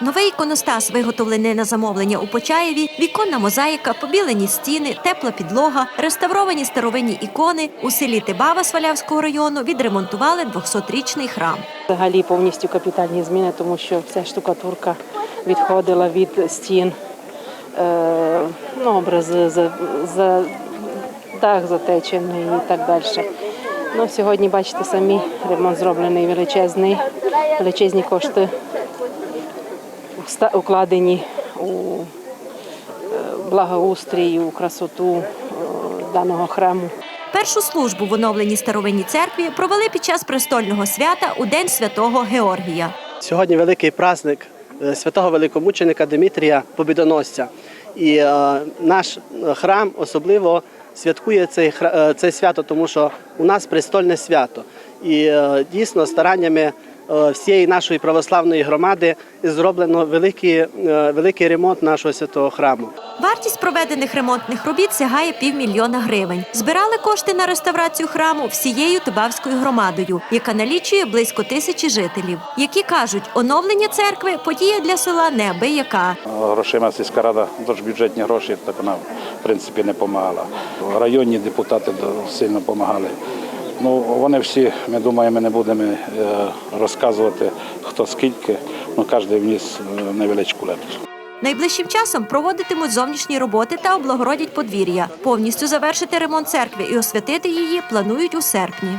Новий іконостас, виготовлений на замовлення у Почаєві, віконна мозаїка, побілені стіни, тепла підлога, реставровані старовинні ікони. У селі Тибава Свалявського району відремонтували 200-річний храм. Взагалі повністю капітальні зміни, тому що вся штукатурка відходила від стін, е, ну, образи за, за дах затечений і так далі. Ну, сьогодні, бачите, самі ремонт зроблений величезний, величезні кошти укладені у е, благоустрій, у красоту е, даного храму. Першу службу в оновленій старовинній церкві провели під час престольного свята у День святого Георгія. Сьогодні великий праздник е, святого великомученика Димитрія Побідоносця. І е, наш храм особливо святкує цей, е, це свято, тому що у нас престольне свято. І е, дійсно стараннями всієї нашої православної громади зроблено великий, е, великий ремонт нашого святого храму. Вартість проведених ремонтних робіт сягає півмільйона гривень. Збирали кошти на реставрацію храму всією Тибавською громадою, яка налічує близько тисячі жителів, які кажуть, оновлення церкви подія для села неабияка. Грошима сільська рада, тож бюджетні гроші, так вона в принципі не допомагала. Районні депутати сильно допомагали. Ну, вони всі, ми думаємо, не будемо е, розказувати, хто скільки, ну кожен вніс е, невеличку лепту. Найближчим часом проводитимуть зовнішні роботи та облагородять подвір'я. Повністю завершити ремонт церкви і освятити її планують у серпні.